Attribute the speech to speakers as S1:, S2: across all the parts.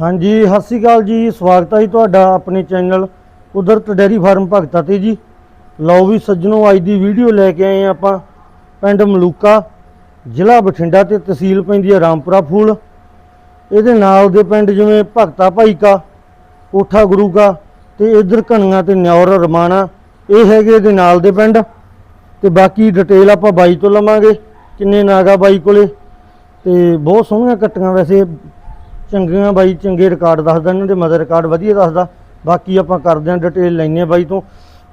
S1: ਹਾਂਜੀ, ਸਤਿ ਸ਼੍ਰੀ ਅਕਾਲ ਜੀ। ਸਵਾਗਤ ਹੈ ਜੀ ਤੁਹਾਡਾ ਆਪਣੇ ਚੈਨਲ ਕੁਦਰਤ ਡੈਰੀ ਫਾਰਮ ਭਗਤਾ ਤੇ ਜੀ। ਲਓ ਵੀ ਸੱਜਣੋ, ਅੱਜ ਦੀ ਵੀਡੀਓ ਲੈ ਕੇ ਆਏ ਹਾਂ ਆਪਾਂ ਪਿੰਡ ਮਲੂਕਾ, ਜ਼ਿਲ੍ਹਾ ਬਠਿੰਡਾ ਤੇ ਤਹਿਸੀਲ ਪੈਂਦੀ ਹੈ ਰਾਮਪੁਰਾ ਫੂਲ। ਇਹਦੇ ਨਾਲ ਦੇ ਪਿੰਡ ਜਿਵੇਂ ਭਗਤਾ ਭਾਈ ਕਾ ਕੋਠਾ ਗੁਰੂ ਕਾ ਤੇ ਇਧਰ ਕਣੀਆਂ ਤੇ ਨਿਉਰ ਰਮਾਣਾ, ਇਹ ਹੈਗੇ ਇਹਦੇ ਨਾਲ ਦੇ ਪਿੰਡ। ਤੇ ਬਾਕੀ ਡਿਟੇਲ ਆਪਾਂ ਬਾਈ ਤੋਂ ਲਵਾਂਗੇ, ਕਿੰਨੇ ਨਾਗਾ ਬਾਈ ਕੋਲੇ। ਤੇ ਬਹੁਤ ਸੋਹਣੀਆਂ ਕੱਟੀਆਂ ਵੈਸੇ ਚੰਗੀਆਂ ਬਾਈ, ਚੰਗੇ ਰਿਕਾਰਡ ਦੱਸਦਾ, ਇਹਨਾਂ ਦੇ ਮਦਰ ਰਿਕਾਰਡ ਵਧੀਆ ਦੱਸਦਾ। ਬਾਕੀ ਆਪਾਂ ਕਰਦੇ ਹਾਂ ਡਿਟੇਲ ਲੈਣੇ ਬਾਈ ਤੋਂ।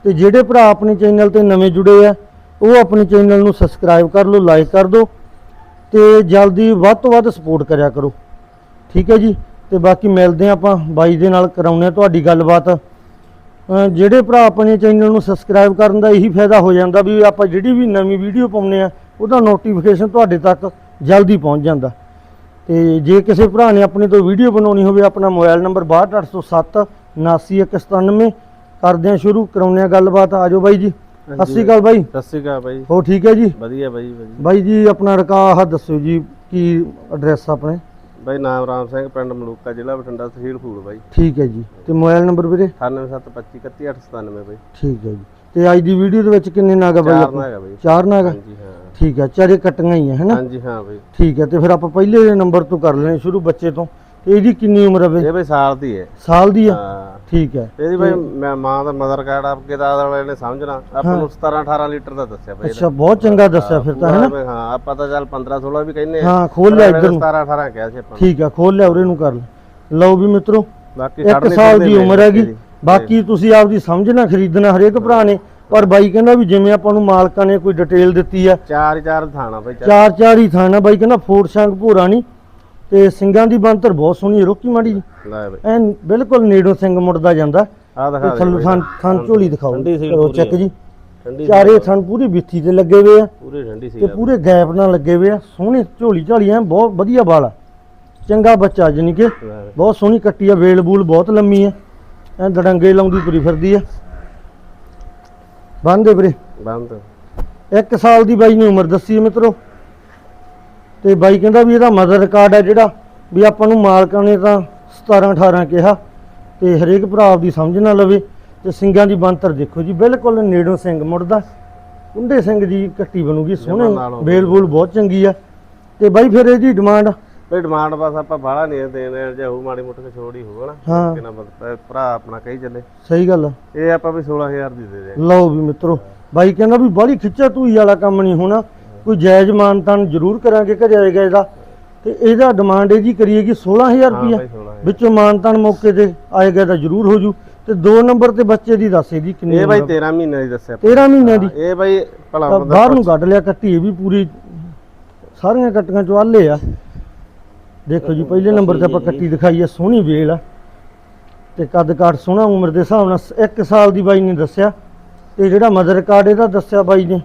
S1: ਤੇ ਜਿਹੜੇ ਭਰਾ ਆਪਣੇ ਚੈਨਲ ਤੇ ਨਵੇਂ ਜੁੜੇ ਆ, ਉਹ ਆਪਣੇ ਚੈਨਲ ਨੂੰ ਸਬਸਕ੍ਰਾਈਬ ਕਰ ਲਓ ਲਾਈਕ ਕਰ ਦਿਓ ਤੇ ਜਲਦੀ ਵੱਧ ਤੋਂ ਵੱਧ ਸਪੋਰਟ ਕਰਿਆ ਕਰੋ। ਠੀਕ ਹੈ ਜੀ? ਤੇ ਬਾਕੀ ਮਿਲਦੇ ਹਾਂ ਆਪਾਂ ਬਾਈ ਦੇ ਨਾਲ, ਕਰਾਉਂਦੇ ਹਾਂ ਤੁਹਾਡੀ ਗੱਲਬਾਤ। ਜਿਹੜੇ ਭਰਾ ਆਪਣੇ ਚੈਨਲ ਨੂੰ ਸਬਸਕ੍ਰਾਈਬ ਕਰਨ ਦਾ ਇਹੀ ਫਾਇਦਾ ਹੋ ਜਾਂਦਾ ਵੀ ਆਪਾਂ ਜਿਹੜੀ ਵੀ ਨਵੀਂ ਵੀਡੀਓ ਪਾਉਂਦੇ ਆ ਉਹਦਾ ਨੋਟੀਫਿਕੇਸ਼ਨ ਤੁਹਾਡੇ ਤੱਕ ਜਲਦੀ ਪਹੁੰਚ ਜਾਂਦਾ। ਤੇ ਜੇ ਕਿਸੇ ਭਰਾ ਨੇ ਆਪਣੇ ਤੋਂ ਵੀਡੀਓ ਬਣਾਉਣੀ ਹੋਵੇ ਆਪਣਾ ਮੋਬਾਈਲ ਨੰਬਰ 62807 79197 ਕਰਦੇ ਆ ਸ਼ੁਰੂ ਕਰਾਉਂਦੇ ਆ ਗੱਲਬਾਤ। ਆਜੋ ਬਾਈ ਜੀ। ਸਤਿ ਸ਼੍ਰੀ ਅਕਾਲ ਬਾਈ।
S2: ਸਤਿ ਸ਼੍ਰੀ ਅਕਾਲ ਬਾਈ।
S1: ਹੋ ਠੀਕ ਹੈ ਜੀ?
S2: ਵਧੀਆ ਬਾਈ ਵਧੀਆ।
S1: ਬਾਈ ਜੀ ਆਪਣਾ ਰਕਾ ਆਹ ਦੱਸੋ ਜੀ ਕੀ ਐਡਰੈਸ ਆਪਣੇ?
S2: ਬਾਈ ਨਾਮ ਰਾਮ ਸਿੰਘ ਪਿੰਡ ਮਲੂਕਾ ਜ਼ਿਲ੍ਹਾ ਬਠਿੰਡਾ ਤਹਿਸੀਲ ਫੂਲ ਬਾਈ।
S1: ਠੀਕ ਹੈ ਜੀ। ਤੇ ਮੋਬਾਈਲ ਨੰਬਰ ਵੀਰੇ?
S2: 9725231897 ਬਾਈ।
S1: ਠੀਕ ਹੈ ਜੀ। ਤੇ ਅੱਜ ਦੀ ਵੀਡੀਓ ਦੇ ਵਿੱਚ ਕਿੰਨੇ ਨਾਗਾ ਬਾਈ
S2: ਚਾਰ
S1: ਆਪਣੇ?
S2: ਨਾ ਹੈਗਾ ਬਾਈ।
S1: ਚਾਰ ਨਾਗਾ?
S2: ਹਾਂਜੀ ਹਾਂ।
S1: ਠੀਕ ਹੈ ਚਾਰੇ ਕੱਟੀਆਂ ਹੀ ਹੈ ਹੈਨਾ
S2: ਹਾਂਜੀ ਹਾਂ ਬਾਈ।
S1: ਠੀਕ ਹੈ ਤੇ ਫਿਰ ਆਪਾਂ ਪਹਿਲੇ ਨੰਬਰ ਤੋਂ ਕਰ ਲੈਣੇ ਸ਼ੁਰੂ ਬੱਚੇ ਤੋਂ। ਤੇ ਇਹਦੀ ਕਿੰਨੀ ਉਮਰ ਹੈ ਬਈ?
S2: ਇਹ ਬਾਈ ਸਾਲ ਦੀ ਹੈ।
S1: ਸਾਲ ਦੀ ਹੈ
S2: ਹਾਂ।
S1: ਠੀਕ ਹੈ
S2: ਇਹਦੀ ਬਾਈ ਮੈਂ ਮਾਂ ਦਾ ਮਦਰ ਕਾਰਡ ਆਪਕੇ ਦਾ ਵਾਲੇ ਨੇ ਸਮਝਣਾ। ਆਪਾਂ ਨੂੰ 17 18 ਲੀਟਰ ਦਾ ਦੱਸਿਆ ਬਾਈ
S1: ਅੱਛਾ ਬਹੁਤ ਚੰਗਾ ਦੱਸਿਆ ਫਿਰ ਤਾਂ ਹੈਨਾ
S2: ਹਾਂ ਆਪਾਂ ਤਾਂ ਚੱਲ 15 16 ਵੀ ਕਹਿੰਦੇ
S1: ਹਾਂ ਖੋਲ ਲਿਆ ਇੱਧਰ ਨੂੰ।
S2: 17 18 ਕਿਹਾ ਸੀ ਆਪਾਂ।
S1: ਠੀਕ ਹੈ ਖੋਲ ਲਿਆ ਉਰੇ ਨੂੰ ਕਰ ਲੈ। ਲਓ ਵੀ ਮਿੱਤਰੋ
S2: ਬਾਕੀ
S1: ਸਾਲ ਦੀ ਉਮਰ ਹੈਗੀ। ਬਾਕੀ ਤੁਸੀਂ ਆਪਦੀ ਸਮਝਣਾ ਖਰੀਦਣਾ ਹਰੇਕ ਭਰਾ ਨੇ। ਪਰ ਬਾਈ ਕਹਿੰਦਾ ਵੀ ਜਿਵੇਂ ਆਪਾਂ ਨੂੰ ਮਾਲਕਾਂ ਨੇ ਕੋਈ ਡਿਟੇਲ ਦਿੱਤੀ ਆ।
S2: ਚਾਰ ਚਾਰ ਥਾਣਾ ਬਾਈ ਚਾਰ
S1: ਚਾਰ ਹੀ ਥਾਣਾ। ਬਾਈ ਕਹਿੰਦਾ ਫੋਰ ਸ਼ੰਗ ਭੂਰਾ ਨਹੀਂ ਤੇ ਸਿੰਘਾਂ ਦੀ ਬੰਤਰ ਬਹੁਤ ਸੋਹਣੀ ਰੋਕੀ ਮਾੜੀ ਜੀ।
S2: ਲੈ ਬਾਈ।
S1: ਐਨ ਬਿਲਕੁਲ ਨੇੜੋਂ ਸਿੰਘ ਮੁੜਦਾ ਜਾਂਦਾ।
S2: ਆ ਦਿਖਾ ਦੇ
S1: ਥੱਲੋਂ। ਥਾਂ ਥਾਂ ਝੋਲੀ ਦਿਖਾਓ। ਚੈੱਕ। ਜੀ। ਚਾਰੇ ਥਣ ਪੂਰੀ ਬਿੱਥੀ ਤੇ ਲੱਗੇ ਹੋਏ ਆ।
S2: ਪੂਰੀ ਠੰਡੀ ਸੀ
S1: ਤੇ ਪੂਰੇ ਗੈਪ ਨਾਲ ਲੱਗੇ ਹੋਏ ਆ। ਸੋਹਣੇ ਝੋਲੀ ਝਾਲੀ ਐ। ਬਹੁਤ ਵਧੀਆ ਵਾਲ ਚੰਗਾ ਬੱਚਾ ਜਾਨੀ ਕਿ। ਬਹੁਤ ਸੋਹਣੀ ਕੱਟੀ ਆ। ਵੇਲ ਬੂਲ ਬਹੁਤ ਲੰਮੀ ਆ ਐ ਦੜੰਗੇ ਲਾਉਂਦੀ ਤੁਰੀ ਫਿਰਦੀ ਆ। ਬੰਦੇ ਵੀਰੇ।
S2: ਬੰਦ
S1: ਇੱਕ ਸਾਲ ਦੀ ਬਾਈ ਨੇ ਉਮਰ ਦੱਸੀ ਹੈ ਮਿੱਤਰੋ। ਤੇ ਬਾਈ ਕਹਿੰਦਾ ਵੀ ਇਹਦਾ ਮਦਰ ਰਿਕਾਰਡ ਹੈ ਜਿਹੜਾ ਵੀ ਆਪਾਂ ਨੂੰ ਮਾਲਕਾਂ ਨੇ ਤਾਂ 17 18 ਕਿਹਾ। ਤੇ ਹਰੇਕ ਭਰਾ ਆਪਦੀ ਸਮਝ ਨਾ ਲਵੇ। ਤੇ ਸਿੰਘਾਂ ਦੀ ਬੰਤਰ ਦੇਖੋ ਜੀ ਬਿਲਕੁਲ ਨੇੜੋਂ ਸਿੰਘ ਮੁੜਦਾ। ਕੁੰਡੇ ਸਿੰਘ ਦੀ ਕੱਟੀ ਬਣੂਗੀ ਸੋਹਣੇ ਬੇਲ ਬੂਲ ਬਹੁਤ ਚੰਗੀ ਆ। ਤੇ ਬਾਈ ਫਿਰ ਇਹਦੀ ਡਿਮਾਂਡ
S2: ਬਈ ਡਿਮਾਂਡ ਬਸ ਆਪਾਂ ਬਾਹਲਾ ਨਹੀਂ ਦੇਣੇ ਜੇ ਹੋਊ ਮਾੜੀ ਮੋਟੀ ਛੋੜੀ ਨਾ
S1: ਹਾਂ।
S2: ਕਿਨਾ ਭਰਾ ਆਪਣਾ ਕਹੀ ਚੱਲੇ।
S1: ਸਹੀ ਗੱਲ ਆ।
S2: ਇਹ ਆਪਾਂ ਵੀ 16000 ਦੀ ਦੇ ਦੇ
S1: ਲਓ ਵੀ ਮਿੱਤਰੋ ਬਾਈ ਕਹਿੰਦਾ ਵੀ ਬਾਹਲੀ ਖਿੱਚਾ ਧੂਈ ਵਾਲਾ ਕੰਮ ਨਹੀਂ ਹੋਣਾ। ਕੋਈ ਜਾਇਜ਼ ਮਾਨਤਾਨ ਜ਼ਰੂਰ ਕਰਾਂਗੇ ਘਰੇ ਆਏਗਾ ਇਹਦਾ ਤੇ ਇਹਦਾ ਡਿਮਾਂਡ ਇਹਦੀ ਕਰੀਏਗੀ 16000
S2: ਹਾਂ
S1: ਰੁਪਇਆ
S2: ਬਈ 16000
S1: ਵਿੱਚੋਂ ਮਾਨਤਾਨ ਮੌਕੇ ਤੇ ਆਏਗਾ ਤਾਂ ਜ਼ਰੂਰ ਹੋ ਜੂ। ਤੇ ਦੋ ਨੰਬਰ ਤੇ ਬੱਚੇ ਦੀ ਦੱਸ ਇਹਦੀ ਕਿੰਨੀ
S2: ਇਹ ਬਾਈ
S1: ਉਮਰ ਆ?
S2: 13 ਮਹੀਨੇ ਦੀ ਦੱਸਿਆ
S1: 13 ਮਹੀਨਿਆਂ ਦੀ।
S2: ਇਹ ਬਾਈ ਭਲਾ
S1: ਤਾਂ
S2: ਬੰਦਾ
S1: ਬਾਹਰ ਨੂੰ ਕੱਢ ਲਿਆ ਕੱਟੀ ਇਹ ਵੀ ਪੂਰੀ ਸਾਰੀਆਂ ਕੱਟੀਆਂ ਚੋਂ ਆਲੇ ਆ। ਦੇਖੋ ਜੀ ਪਹਿਲੇ ਨੰਬਰ ਤੇ ਆਪਾਂ ਕੱਟੀ ਦਿਖਾਈ ਆ ਸੋਹਣੀ ਵੇਲ ਆ। ਤੇ ਕੱਦ ਕਾਠ ਸੋਹਣਾ ਉਮਰ ਦੇ ਹਿਸਾਬ ਨਾਲ 1 ਸਾਲ ਦੀ ਬਾਈ ਨੇ ਦੱਸਿਆ। ਤੇ ਜਿਹੜਾ ਮਦਰ ਕਾਰਡ ਇਹਦਾ ਦੱਸਿਆ ਬਾਈ ਨੇ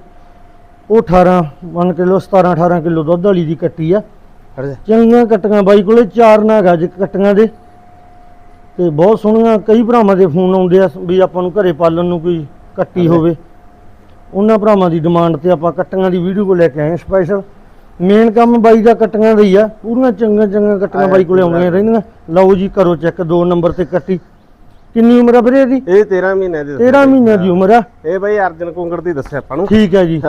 S1: ਉਹ 18 1 ਕਿਲੋ 17 18 ਕਿਲੋ ਦੁੱਧ ਵਾਲੀ ਦੀ ਕੱਟੀ ਆ। ਚੰਗੀਆਂ ਕੱਟੀਆਂ ਬਾਈ ਕੋਲੇ ਚਾਰ ਨਾਗ ਅੱਜ ਕੱਟੀਆਂ ਦੇ। ਤੇ ਬਹੁਤ ਸੋਹਣੀਆਂ ਕਈ ਭਰਾਵਾਂ ਦੇ ਫੋਨ ਆਉਂਦੇ ਆ ਵੀ ਆਪਾਂ ਨੂੰ ਘਰੇ ਪਾਲਣ ਨੂੰ ਕੋਈ ਕੱਟੀ ਹੋਵੇ। ਉਹਨਾਂ ਭਰਾਵਾਂ ਦੀ ਡਿਮਾਂਡ ਤੇ ਆਪਾਂ ਕੱਟੀਆਂ ਦੀ ਵੀਡੀਓ ਕੋ ਲੈ ਕੇ ਆਏ ਸਪੈਸ਼ਲ ਮੇਨ ਕੰਮ ਬਾਈ ਦਾ ਕੱਟੀਆਂ ਦਾ ਹੀ ਆ। ਪੂਰੀਆਂ ਚੰਗੀਆਂ ਚੰਗੀਆਂ ਕੱਟੀਆਂ ਬਾਈ ਕੋਲੇ ਆਉਂਦੀਆਂ ਰਹਿੰਦੀਆਂ। ਲਓ ਜੀ ਕਰੋ ਚੈੱਕ ਦੋ ਨੰਬਰ ਤੇ ਕੱਟੀ। ਕਿੰਨੀ ਉਮਰ ਆ ਵੀਰੇ ਇਹਦੀ?
S2: ਇਹ 13 ਮਹੀਨੇ ਦੀ ਦੱਸਿਆ
S1: 13 ਮਹੀਨਿਆਂ ਦੀ ਉਮਰ ਆ।
S2: ਇਹ ਬਾਈ ਅਰਜਨ ਕੁੰਗੜ ਦੀ ਦੱਸਿਆ ਆਪਾਂ ਨੂੰ।
S1: ਠੀਕ ਹੈ ਜੀ।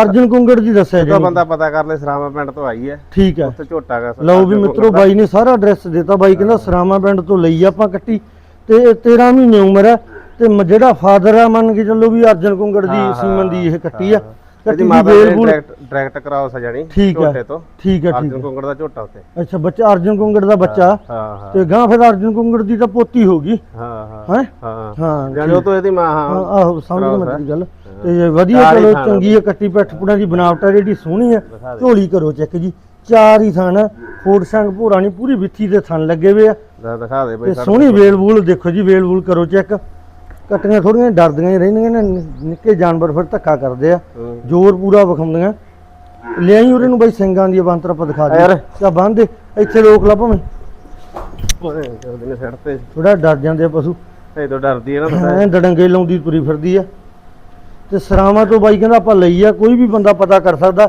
S1: ਅਰਜਨ ਕੁੰਗੜ ਦੀ ਦੱਸਿਆ ਜੀ।
S2: ਬੰਦਾ ਪਤਾ ਕਰ ਲੈ ਸਰਾਮਾ ਪਿੰਡ ਤੋਂ ਆਈ ਹੈ।
S1: ਠੀਕ ਹੈ
S2: ਉੱਥੇ ਝੋਟਾ ਗਾ
S1: ਲਓ ਵੀ ਮਿੱਤਰੋ ਬਾਈ ਨੇ ਸਾਰਾ ਐਡਰੈਸ ਦਿੱਤਾ। ਬਾਈ ਕਹਿੰਦਾ ਸਰਾਮਾ ਪਿੰਡ ਤੋਂ ਲਈ ਆਪਾਂ ਕੱਟੀ। ਤੇ ਇਹ 13 ਮਹੀਨੇ ਉਮਰ ਹੈ ਤੇ ਜਿਹੜਾ ਫਾਦਰ ਆ ਮੰਨ ਕੇ ਚੱਲੋ ਵੀ ਅਰਜਨ ਕੁੰਗੜ ਦੀ ਸੀਮਨ ਦੀ ਇਹ ਕੱਟੀ ਆ।
S2: ਇਹਦੀ ਮਾਤਾ ਨੇ ਡਾਇਰੈਕਟ ਡਾਇਰੈਕਟ ਕਰਾਓ ਸਜਾਣੀ
S1: ਠੀਕ ਹੈ
S2: ਝੋਟੇ ਤੋਂ।
S1: ਠੀਕ ਹੈ ਠੀਕ
S2: ਅਰਜਨ
S1: ਹੈ
S2: ਕੁੰਗੜ ਦਾ ਝੋਟਾ ਉੱਤੇ
S1: ਅੱਛਾ ਬੱਚਾ ਅਰਜਨ ਕੁੰਗੜ ਦਾ ਬੱਚਾ।
S2: ਹਾਂ ਹਾਂ।
S1: ਤੇ ਗਾਂ ਫਿਰ ਅਰਜਨ ਕੁੰਗੜ ਦੀ ਤਾਂ ਪੋਤੀ ਹੋ ਗਈ
S2: ਹਾਂ ਹਾਂ।
S1: ਹੈ?
S2: ਹਾਂ।
S1: ਹਾਂ
S2: ਜਾਨੀ ਉਹ ਤੋਂ ਇਹਦੀ ਮਾਂ
S1: ਹਾਂ।
S2: ਹਾਂ
S1: ਆਹੋ ਸਮਝ ਗਈ ਮੈਂ ਤੇਰੀ ਗੱਲ। ਤੇ ਵਧੀਆ
S2: ਚਾਰ ਹੀ
S1: ਚਲੋ
S2: ਥਾਂ
S1: ਚੰਗੀ ਹੈ ਕੱਟੀ ਪੈਠ ਪੁੜਾ ਦੀ ਬਣਾਵਟ ਹੈ ਜਿਹੜੀ ਸੋਹਣੀ ਹੈ
S2: ਦਿਖਾ ਦੇ।
S1: ਝੋਲੀ ਕਰੋ ਚੈੱਕ ਜੀ। ਚਾਰ ਹੀ ਥਣ ਫੋੜ ਸੰਗ ਭੂਰਾ ਨਹੀਂ ਪੂਰੀ ਵਿੱਥੀ ਦੇ ਥਣ ਲੱਗੇ ਹੋਏ ਆ।
S2: ਦਿਖਾ ਦੇ ਬਈ
S1: ਤੇ ਸੋਹਣੀ ਵੇਲ ਵੂਲ ਦੇਖੋ ਜੀ ਵੇਲ ਵੂਲ ਕਰੋ ਚੈੱਕ। ਕੱਟੀਆਂ ਥੋੜੀਆਂ ਡਰਦੀਆਂ ਹੀ ਰਹਿੰਦੀਆਂ ਨੇ ਨਿੱਕੇ ਜਾਨਵਰ ਫਿਰ ਧੱਕਾ ਕਰਦੇ ਆ। ਜ਼ੋਰ ਪੂਰਾ ਵਿਖਾਉਂਦੀਆਂ। ਲਿਆਈ ਉਰੇ ਨੂੰ ਬਈ ਸਿੰਘਾਂ ਦੀ ਬੰਤਰ ਆਪਾਂ ਦਿਖਾ ਦੇ। ਚਾ ਬੰਦੇ ਇੱਥੇ ਰੋਕ ਲਾ ਭਾਵੇਂ।
S2: ਓਏ ਕਰਦੇ ਨੇ ਸੜ ਤੇ।
S1: ਥੋੜਾ ਡਰ ਜਾਂਦੇ ਆ ਪਸ਼ੂ।
S2: ਇਹ ਤੋਂ ਡਰਦੀ ਹੈ ਨਾ ਪਤਾ
S1: ਐ ਡੜੰਗੇ ਲਾਉਂਦੀ ਤੁਰੀ ਫਿਰਦੀ ਆ। ਤੇ ਸਰਾਵਾਂ ਤੋਂ ਬਾਈ ਕਹਿੰਦਾ ਆਪਾਂ ਲਈ ਆ ਕੋਈ ਵੀ ਬੰਦਾ ਪਤਾ ਕਰ ਸਕਦਾ।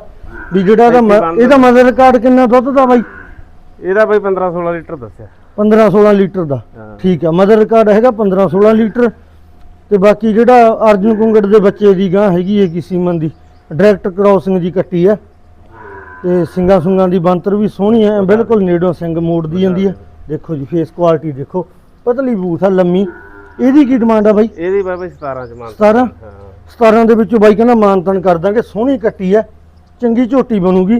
S1: ਵੀ ਜਿਹੜਾ ਇਹਦਾ ਇਹਦਾ ਮਦਰ ਕਾਰਡ ਕਿੰਨਾ ਦੁੱਧ ਦਾ ਬਾਈ?
S2: ਇਹਦਾ ਬਈ 15 16 ਲੀਟਰ ਦੱਸਿਆ।
S1: 15 16 ਲੀਟਰ ਦਾ। ਠੀਕ ਹੈ ਮਦਰ ਰਿਕਾਰਡ ਹੈਗਾ 15 16 ਲੀਟਰ। ਤੇ ਬਾਕੀ ਜਿਹੜਾ ਅਰਜਨ ਕੁੰਗੜ ਦੇ ਬੱਚੇ ਦੀ ਗਾਂ ਹੈਗੀ ਹੈ ਕਿ ਸੀਮਨ ਦੀ ਡਾਇਰੈਕਟ ਕ੍ਰਾਸਿੰਗ ਦੀ ਕੱਟੀ ਹੈ। ਤੇ ਸਿੰਗਾ ਸੁੰਗਾਂ ਦੀ ਬੰਤਰ ਵੀ ਸੋਹਣੀ ਹੈ ਬਿਲਕੁਲ ਨੇੜੋਂ ਸਿੰਘ ਮੋੜਦੀ ਜਾਂਦੀ ਹੈ। ਦੇਖੋ ਜੀ ਫੇਸ ਕੁਆਲਿਟੀ ਦੇਖੋ ਪਤਲੀ ਬੂਥ ਆ ਲੰਮੀ। ਇਹਦੀ ਕੀ ਡਿਮਾਂਡ ਆ ਬਾਈ?
S2: ਇਹਦੀ ਬਾਬਾ 17 ਚ ਮੰਨ
S1: 17
S2: ਹਾਂ।
S1: 17 ਦੇ ਵਿੱਚੋਂ ਬਾਈ ਕਹਿੰਦਾ ਮਾਨਤਨ ਕਰ ਦਾਂਗੇ ਸੋਹਣੀ ਕੱਟੀ ਹੈ ਚੰਗੀ ਝੋਟੀ ਬਣੂਗੀ।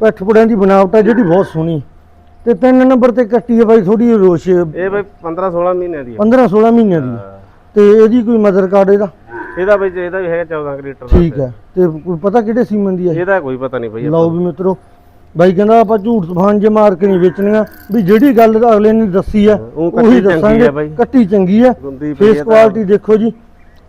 S1: ਪਿੱਠ ਪੁੜਿਆਂ ਦੀ ਬਣਾਵਟ ਹੈ ਜਿਹੜੀ ਬਹੁਤ ਸੋਹਣੀ। ਤੇ ਤਿੰਨ ਨੰਬਰ ਤੇ ਕੱਟੀ ਹੈ ਬਾਈ ਥੋੜੀ ਰੋਸ਼
S2: ਇਹ ਬਾਈ 15 16 ਮਹੀਨਿਆਂ ਦੀ ਹੈ।
S1: 15 16 ਮਹੀਨਿਆਂ ਦੀ। ਤੇ ਇਹਦੀ ਕੋਈ ਮਦਰ ਕਾਰਡ ਇਹਦਾ?
S2: ਇਹਦਾ ਬਾਈ ਇਹਦਾ ਵੀ ਹੈਗਾ 14 ਕੁ ਲੀਟਰ ਦਾ
S1: ਠੀਕ ਹੈ। ਤੇ ਕੋਈ ਪਤਾ ਕਿਹੜੇ ਸੀਮਨ ਦੀ ਹੈ ਇਹ?
S2: ਇਹਦਾ ਕੋਈ ਪਤਾ ਨਹੀਂ ਬਈ
S1: ਲਓ ਵੀ ਮਿੱਤਰੋ ਬਾਈ ਕਹਿੰਦਾ ਆਪਾਂ ਝੂਠ ਤੂਫਾਨ ਜੇ ਮਾਰ ਕੇ ਨਹੀਂ ਵੇਚਣੀਆਂ ਵੀ ਜਿਹੜੀ ਗੱਲ ਅਗਲੇ ਨੇ ਦੱਸੀ ਆ
S2: ਉਹ
S1: ਦੱਸਾਂਗੇ। ਕੱਟੀ ਚੰਗੀ
S2: ਪਈ
S1: ਫੇਸ ਕੁਆਲਿਟੀ ਦੇਖੋ ਜੀ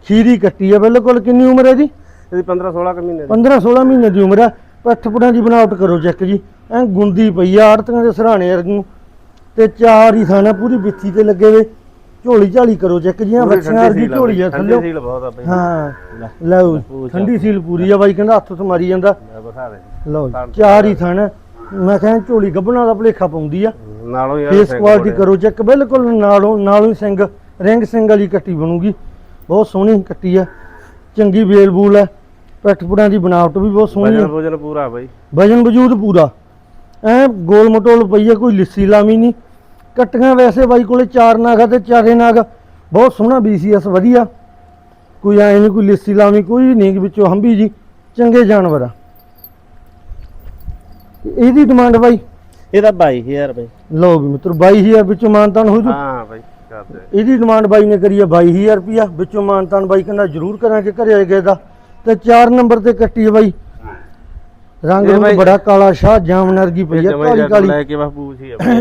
S1: ਖੀਰੀ ਕੱਟੀ ਹੈ ਬਿਲਕੁਲ ਕਿੰਨੀ ਉਮਰ ਹੈ ਜੀ?
S2: ਇਹਦੀ 15 16 ਕੁ ਮਹੀਨੇ ਦੀ।
S1: 15 16 ਮਹੀਨੇ ਦੀ ਉਮਰ ਹੈ ਪੱਠ ਪੁੜਾਂ ਦੀ ਬਣਾਵਟ ਕਰੋ ਚੈੱਕ ਜੀ। ਐ ਗੁੰਦੀ ਪਈ ਆ ਆੜਤੀਆਂ ਦੇ ਸਰਾਣੇ ਵਰਗੂ ਤੇ ਚਾਰ ਹੀ ਥਾਣਾ ਪੂਰੀ ਬਿੱਥੀ ਤੇ ਲੱਗੇ ਵੇ। ਝੋਲੀ ਝਾਲੀ ਕਰੋ ਚੈੱਕ ਜੀ ਆ
S2: ਪੂਰੀ
S1: ਬੱਚਿਆਂ ਵਰਗੀ
S2: ਸੀਲ ਆ
S1: ਝੋਲੀ ਆ
S2: ਬਾਈ,
S1: ਥੱਲੇ।
S2: ਠੰਡੀ ਸੀਲ ਬਹੁਤ ਆ ਬਈ।
S1: ਹਾਂ ਲਓ
S2: ਆ।
S1: ਠੰਡੀ ਸੀਲ ਪੂਰੀ ਆ ਬਾਈ ਕਹਿੰਦਾ ਹੱਥ ਤੋਂ ਮਾਰੀ ਜਾਂਦਾ
S2: ਦੇ।
S1: ਲਓ ਜੀ, ਚਾਰ ਹੀ ਥਣ। ਮੈਂ ਕਹਿੰਦਾ ਝੋਲੀ ਗੱਭਣਾ ਦਾ ਭਲੇਖਾ ਪਾਉਂਦੀ ਆ।
S2: ਨਾਲੋਂ ਯਾਰ
S1: ਫੇਸ
S2: ਸਿੰਘ
S1: ਕੁਆਲਿਟੀ
S2: ਬੜੇ।
S1: ਕਰੋ ਚੈੱਕ ਬਿਲਕੁਲ ਨਾਲੋਂ ਨਾਲੋਂ ਹੀ ਸਿੰਘ ਰਿੰਗ ਸਿੰਘ ਵਾਲੀ ਕੱਟੀ ਬਣੂਗੀ। ਬਹੁਤ ਸੋਹਣੀ ਕੱਟੀ ਆ। ਚੰਗੀ ਬੂਲ ਹੈ ਪਿੱਠ ਪੁੜਾਂ ਦੀ ਬਣਾਵਟ ਵੀ ਬਹੁਤ ਸੋਹਣੀ
S2: ਵਜਨ
S1: ਹੈ
S2: ਭੋਜਨ ਪੂਰਾ ਬਈ।
S1: ਵਜਨ ਵਜੂਦ ਪੂਰਾ। ਐ ਗੋਲ ਮਟੋਲ ਪਈ ਹੈ ਕੋਈ ਲਿੱਸੀ ਲਾਮੀ ਨਹੀਂ ਕੱਟੀਆਂ ਵੈਸੇ ਬਾਈ ਕੋਲੇ ਚਾਰ ਨਾਗ ਆ ਤੇ ਚਾਰੇ ਨਾਗ ਬਹੁਤ ਸੋਹਣਾ ਬੀਸੀਐਸ ਵਧੀਆ। ਕੋਈ ਐ ਨਹੀਂ ਕੋਈ ਲਿੱਸੀ ਲਾਮੀ ਕੋਈ ਨਹੀਂ ਵਿੱਚੋਂ ਹੰਬੀ ਜੀ ਚੰਗੇ ਜਾਨਵਰ ਆ। ਇਹਦੀ ਡਿਮਾਂਡ ਬਾਈ?
S2: ਇਹਦਾ 22000 ਬਈ।
S1: ਲਓ ਵੀ ਮਿੱਤਰ 22000 ਵਿੱਚੋਂ ਮਾਨਤਾਨ ਹੋ ਜੂ।
S2: ਹਾਂ ਬਈ ਕਰਦੇ
S1: ਇਹਦੀ ਡਿਮਾਂਡ ਬਾਈ ਨੇ ਕਰੀ ਹੈ 22000 ਰੁਪਿਆ ਵਿੱਚੋਂ ਮਾਨਤਾਨ ਬਾਈ ਕਹਿੰਦਾ ਜ਼ਰੂਰ ਕਰਾਂਗੇ ਘਰੇ ਆਏ ਗਏ ਦਾ। ਤੇ 4 ਨੰਬਰ ਤੇ ਕੱਟੀ ਹੈ ਬਾਈ। ਰੰਗ ਰੂਪ ਬੜਾ ਕਾਲਾ ਸ਼ਾਹ ਜਾਮਨਰ ਦੀ ਪਈ
S2: ਜਮਾਈ
S1: ਕਾਲੀ ਕਾਲੀ।
S2: ਲੈ ਕੇ ਆ ਬਈ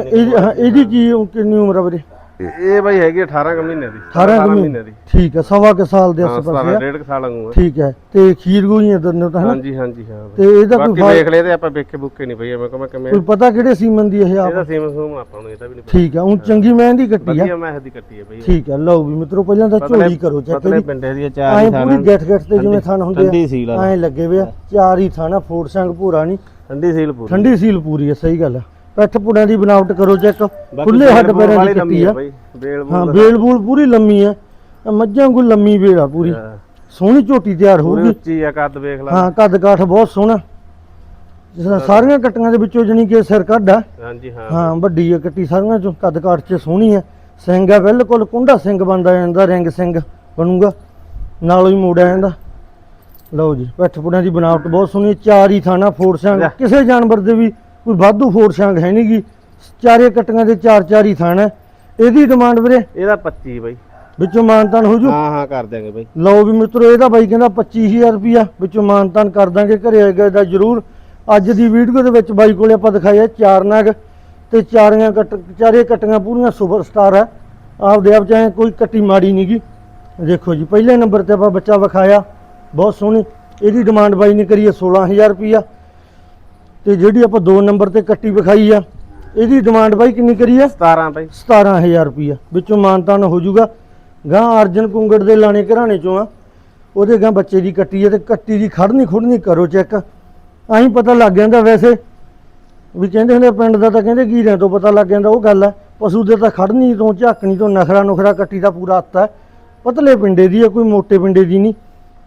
S1: ਇਹਦੀ ਕੀ ਕਿੰਨੀ ਉਮਰ ਆ ਵੀਰੇ?
S2: ਇਹ ਬਈ ਹੈਗੀ 18 ਕੁ ਮਹੀਨੇ ਦੀ
S1: 18 ਕੁ
S2: ਮਹੀਨੇ। ਦੀ।
S1: ਠੀਕ ਹੈ ਸਵਾ ਕੇ ਸਾਲ ਦੇ
S2: ਹਾਂ
S1: ਆਸ
S2: 17
S1: ਪਾਸੇ ਆ
S2: ਡੇਢ ਕੁ ਸਾਲ ਵਾਂਗੂ।
S1: ਠੀਕ ਹੈ ਤੇ ਖੀਰ ਗੋਈਆਂ ਦੋਨੋਂ ਤਾਂ
S2: ਹਾਂਜੀ ਹਾਂਜੀ ਹਾਂ
S1: ਤੇ। ਇਹਦਾ ਕੋਈ
S2: ਬਾਕੀ ਵੇਖ ਲਏ ਤੇ ਆਪਾਂ ਵੇਖੇ ਬੁੱਕੇ ਨਹੀਂ ਪਈ ਮੈਂ ਕਹਾਂ ਕਿਵੇਂ
S1: ਕੋਈ ਪਤਾ ਕਿਹੜੇ ਸੀਮਨ ਦੀ ਇਹ ਆਪ?
S2: ਇਹਦਾ ਸੀਮ ਸੂਮ ਆਪਾਂ ਨੂੰ ਇਹਦਾ ਵੀ ਨਹੀਂ ਪਤਾ।
S1: ਠੀਕ ਹੈ ਉਹ ਚੰਗੀ ਮੈਂ ਦੀ ਕੱਟੀ ਆ।
S2: ਵਧੀਆ ਮੈਂ ਦੀ ਕੱਟੀ ਹੈ ਬਈ।
S1: ਠੀਕ ਹੈ ਲਓ ਵੀ ਮਿੱਤਰੋ ਪਹਿਲਾਂ ਤਾਂ ਝੋਲੀ ਕਰੋ ਚੈੱਕ ਇਹਦੀ
S2: ਪਿੰਡੇ ਦੀ ਚਾਰ
S1: ਪੂਰੀ ਗੱਠ ਗੱਠ ਤੇ ਜਿਵੇਂ ਥਣ ਹੁੰਦੇ
S2: ਆ।
S1: ਐ ਲੱਗੇ ਵੇ ਚਾਰ ਹੀ ਥਾਣਾ ਫੋੜ ਸੰਗ ਭੂਰਾ ਨਹੀਂ।
S2: ਠੰਡੀ ਸੀਲ ਪੂਰੀ
S1: ਠੰਡੀ ਸੀਲ ਪੂਰੀ ਹੈ ਸਹੀ ਗੱਲ ਹੈ। ਪਿੱਠ ਪੁੜਾਂ ਦੀ ਬਣਾਵਟ ਕਰੋ ਚੈੱਕ। ਖੁੱਲੇ ਹੱਡ ਪੈਰਾਂ ਦੀ ਕੱਟੀ ਆ। ਹਾਂ
S2: ਬੂਲ
S1: ਬੇਲ ਪੂਰੀ ਲੰਮੀ ਆਹ ਮੱਝਾਂ ਕੋਲ ਲੰਮੀ ਬੇਲ ਆ ਪੂਰੀ। ਸੋਹਣੀ ਝੋਟੀ ਤਿਆਰ ਹੋਊਗੀ।
S2: ਉੱਚੀ ਆ ਕੱਦ ਵੇਖ ਲੈ।
S1: ਹਾਂ ਕੱਦ ਕਾਠ ਬਹੁਤ ਸੋਹਣਾ। ਜਿਸ ਤਰ੍ਹਾਂ ਸਾਰੀਆਂ ਕੱਟੀਆਂ ਦੇ ਵਿੱਚੋਂ ਜਣੀ ਕਿ ਸਿਰ ਕੱਢ ਆ।
S2: ਹਾਂਜੀ ਹਾਂ।
S1: ਹਾਂ ਵੱਡੀ ਹੈ ਕੱਟੀ ਸਾਰੀਆਂ ਚੋਂ। ਕੱਦ ਕਾਠ 'ਚ ਸੋਹਣੀ ਹੈ ਸਿੰਘ ਆ ਬਿਲਕੁਲ ਕੁੰਡਾ ਸਿੰਘ ਬਣਦਾ ਜਾਂਦਾ ਰਿੰਗ ਸਿੰਘ ਬਣੂਗਾ। ਨਾਲੋਂ ਹੀ ਮੋੜਿਆ ਜਾਂਦਾ ਲਓ ਜੀ ਪਿੱਠ ਪੁੜਿਆਂ ਦੀ ਬਣਾਵਟ ਬਹੁਤ ਸੋਹਣੀ ਚਾਰ ਹੀ ਥਾਣਾ
S2: ਲੈ।
S1: ਕਿਸੇ ਜਾਨਵਰ ਦੇ ਵੀ ਕੋਈ ਵਾਧੂ ਫੋੜ ਸੰਗ ਹੈ ਨਹੀਂਗੀ ਚਾਰੇ ਕੱਟੀਆਂ ਦੇ ਚਾਰ ਚਾਰ ਹੀ ਥਾਣਾ ਹੈ। ਇਹਦੀ ਡਿਮਾਂਡ ਵੀਰੇ?
S2: ਇਹਦਾ 25 ਬਈ।
S1: ਵਿੱਚੋਂ ਮਾਨਤਾਨ ਹੋ ਜੂ?
S2: ਹਾਂ ਹਾਂ ਕਰ ਦਿਆਂਗੇ ਬਈ।
S1: ਲਓ ਵੀ ਮਿੱਤਰੋ ਇਹਦਾ ਬਾਈ ਕਹਿੰਦਾ 25000 ਰੁਪਿਆ ਵਿੱਚੋਂ ਮਾਨਤਾਨ ਕਰ ਦਾਂਗੇ ਘਰੇ ਆ ਗਏ ਦਾ ਜਰੂਰ। ਅੱਜ ਦੀ ਵੀਡੀਓ ਦੇ ਵਿੱਚ ਬਾਈ ਕੋਲੇ ਆਪਾਂ ਦਿਖਾਇਆ ਚਾਰ ਨਗ ਤੇ ਚਾਰੀਆਂ ਕੱਟ ਚਾਰੇ ਕੱਟੀਆਂ ਪੂਰੀਆਂ ਸੁਪਰਸਟਾਰ ਹੈ। ਆਪਦੇ ਆਪ ਚਾਹੇ ਕੋਈ ਕੱਟੀ ਮਾੜੀ ਨਹੀਂਗੀ ਦੇਖੋ ਜੀ ਪਹਿਲੇ ਨੰਬਰ ਤੇ ਆਪਾਂ ਬੱਚਾ ਵਿਖਾਇਆ। ਬਹੁਤ ਸੋਹਣੀ। ਇਹਦੀ ਡਿਮਾਂਡ ਬਾਈ ਨੇ ਕਰੀ ਹੈ 16000 ਰੁਪਿਆ ਤੇ ਜਿਹੜੀ ਆਪਾਂ ਦੋ ਨੰਬਰ ਤੇ ਕੱਟੀ ਵਿਖਾਈ ਆ ਇਹਦੀ ਡਿਮਾਂਡ ਬਾਈ ਕਿੰਨੀ ਕਰੀ ਹੈ
S2: 17 ਬਈ
S1: 17000 ਰੁਪਿਆ ਵਿੱਚੋਂ ਮਾਨਤਾਨ ਹੋ ਜਾਊਗਾ। ਗਾਂ ਅਰਜਨ ਕੁੰਗੜ ਦੇ ਲਾਣੇ ਘਰਾਣੇ ਚੋਂ ਆ। ਉਹਦੇ ਗਾਂ ਬੱਚੇ ਦੀ ਕੱਟੀ ਹੈ ਤੇ ਕੱਟੀ ਦੀ ਖੜਨੀ ਖੁੜਨੀ ਕਰੋ ਚੈੱਕ। ਆਹੀਂ ਪਤਾ ਲੱਗ ਜਾਂਦਾ ਵੈਸੇ। ਵੀ ਕਹਿੰਦੇ ਹੁੰਦੇ ਪਿੰਡ ਦਾ ਤਾਂ ਕਹਿੰਦੇ ਗੀਰਿਆਂ ਤੋਂ ਪਤਾ ਲੱਗ ਜਾਂਦਾ ਉਹ ਗੱਲ ਹੈ ਪਸ਼ੂ ਦੇ ਤਾਂ ਖੜਨੀ ਤੋਂ ਝਾਕਣੀ ਤੋਂ ਨਖਰਾ ਨੁਖਰਾ ਕੱਟੀ ਦਾ ਪੂਰਾ ਹੱਥ ਹੈ ਪਤਲੇ ਪਿੰਡੇ ਦੀ ਹੈ ਕੋਈ ਮੋਟੇ ਪਿੰਡੇ ਦੀ ਨਹੀਂ।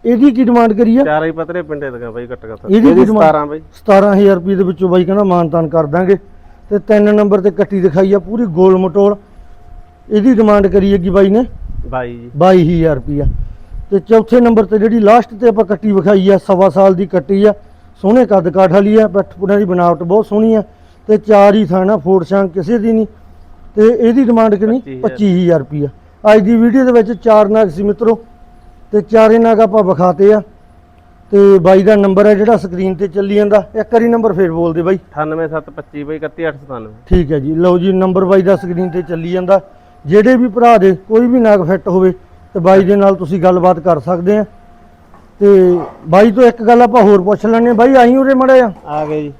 S1: ਇਹਦੀ ਕੀ ਡਿਮਾਂਡ ਕਰੀ ਆ?
S2: ਚਾਰੇ ਹੀ ਪਤਰੇ ਪਿੰਡੇ ਦੀਆਂ ਬਈ ਕੱਟ ਕੱਟ
S1: ਇਹਦੀ ਕੀ ਡਿਮਾਂਡ
S2: 17 ਬਈ।
S1: 17000 ਰੁਪਏ ਦੇ ਵਿੱਚੋਂ ਬਾਈ ਕਹਿੰਦਾ ਮਾਨਤਾਨ ਕਰ ਦਾਂਗੇ। ਤੇ ਤਿੰਨ ਨੰਬਰ ਤੇ ਕੱਟੀ ਦਿਖਾਈ ਆ ਪੂਰੀ ਗੋਲ ਮਟੋਲ। ਇਹਦੀ ਡਿਮਾਂਡ ਕਰੀ ਹੈਗੀ ਬਾਈ ਨੇ?
S2: 22 ਜੀ
S1: 22000 ਰੁਪਿਆ ਤੇ ਚੌਥੇ ਨੰਬਰ ਤੇ ਜਿਹੜੀ ਲਾਸਟ ਤੇ ਆਪਾਂ ਕੱਟੀ ਵਿਖਾਈ ਆ ਸਵਾ ਸਾਲ ਦੀ ਕੱਟੀ ਆ। ਸੋਹਣੇ ਕੱਦ ਕਾਠ ਵਾਲੀ ਆ ਬੱਠ ਪੁੜਾਂ ਦੀ ਬਣਾਵਟ ਬਹੁਤ ਸੋਹਣੀ ਆ। ਤੇ ਚਾਰ ਹੀ ਥਾਣਾ ਫੋੜ ਸ਼ਾਂਗ ਕਿਸੇ ਦੀ ਨਹੀਂ। ਤੇ ਇਹਦੀ ਡਿਮਾਂਡ ਕਿੰਨੀ?
S2: 25,000
S1: 25000 ਰੁਪਿਆ ਅੱਜ ਦੀ ਵੀਡੀਓ ਦੇ ਵਿੱਚ ਚਾਰ ਨਾਗ ਸੀ ਮਿੱਤਰੋ। ਤੇ ਚਾਰੇ ਨਾਗ ਆਪਾਂ ਵਿਖਾਤੇ ਆ। ਤੇ ਬਾਈ ਦਾ ਨੰਬਰ ਹੈ ਜਿਹੜਾ ਸਕਰੀਨ ਤੇ ਚੱਲੀ ਜਾਂਦਾ। ਇੱਕ ਵਾਰੀ ਨੰਬਰ ਫੇਰ ਬੋਲ ਦੇ ਬਾਈ।
S2: 98725 ਬਈ 31897
S1: ਠੀਕ ਹੈ ਜੀ। ਲਓ ਜੀ ਨੰਬਰ ਬਾਈ ਦਾ ਸਕਰੀਨ ਤੇ ਚੱਲੀ ਜਾਂਦਾ। ਜਿਹੜੇ ਵੀ ਭਰਾ ਦੇ ਕੋਈ ਵੀ ਨਾਗ ਫਿੱਟ ਹੋਵੇ ਤੇ ਬਾਈ ਦੇ ਨਾਲ ਤੁਸੀਂ ਗੱਲਬਾਤ ਕਰ ਸਕਦੇ ਆ। ਤੇ ਬਾਈ ਤੋਂ ਇੱਕ ਗੱਲ ਆਪਾਂ ਹੋਰ ਪੁੱਛ ਲੈਣੇ ਬਾਈ ਆਈ ਉਰੇ ਮੜੇ ਆ
S2: ਆ ਗਏ ਜੀ।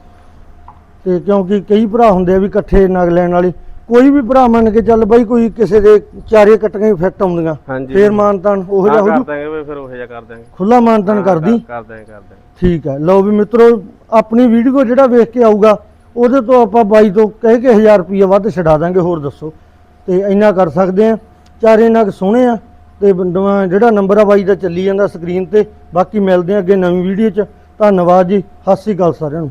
S1: ਤੇ ਕਿਉਂਕਿ ਕਈ ਭਰਾ ਹੁੰਦੇ ਆ ਵੀ ਇਕੱਠੇ ਨਗ ਲੈਣ ਵਾਲੇ। ਕੋਈ ਵੀ ਭਰਾ ਮੰਨ ਕੇ ਚੱਲ ਬਾਈ ਕੋਈ ਕਿਸੇ ਦੇ ਚਾਰੇ ਕੱਟੀਆਂ ਹੀ ਫਿੱਟ ਆਉਂਦੀਆਂ
S2: ਹਾਂਜੀ
S1: ਫੇਰ ਮਾਨਤਾਨ ਉਹੋ ਜਿਹਾ
S2: ਹਾਂ
S1: ਹੋ
S2: ਕਰ
S1: ਜੂ
S2: ਦਾਂਗੇ ਬਈ ਫਿਰ ਉਹ ਜਿਹਾ ਕਰ ਦਾਂਗੇ
S1: ਖੁੱਲਾ ਮਾਨਤਾਨ ਕਰਦੀ।
S2: ਕਰ ਦਾਂਗੇ ਕਰ ਦਾਂਗੇ
S1: ਠੀਕ ਹੈ ਲਓ ਵੀ ਮਿੱਤਰੋ ਆਪਣੀ ਵੀਡੀਓ ਜਿਹੜਾ ਵੇਖ ਕੇ ਆਊਗਾ ਉਹਦੇ ਤੋਂ ਆਪਾਂ ਬਾਈ ਤੋਂ ਕਹਿ ਕੇ 1000 ਰੁਪਏ ਵੱਧ ਛਡਾ ਦਾਂਗੇ ਹੋਰ ਦੱਸੋ। ਤੇ ਇੰਨਾ ਕਰ ਸਕਦੇ ਆ। ਚਾਰੇ ਨਗ ਸੋਹਣੇ ਆ। ਤੇ ਬੰਦਵਾ ਜਿਹੜਾ ਨੰਬਰ ਆ ਬਾਈ ਦਾ ਚੱਲੀ ਜਾਂਦਾ ਸਕਰੀਨ ਤੇ। ਬਾਕੀ ਮਿਲਦੇ ਆ ਅੱਗੇ ਨਵੀਂ ਵੀਡੀਓ 'ਚ। ਧੰਨਵਾਦ ਜੀ। ਸਤਿ ਸ੍ਰੀ ਅਕਾਲ ਸਾਰਿਆਂ ਨੂੰ।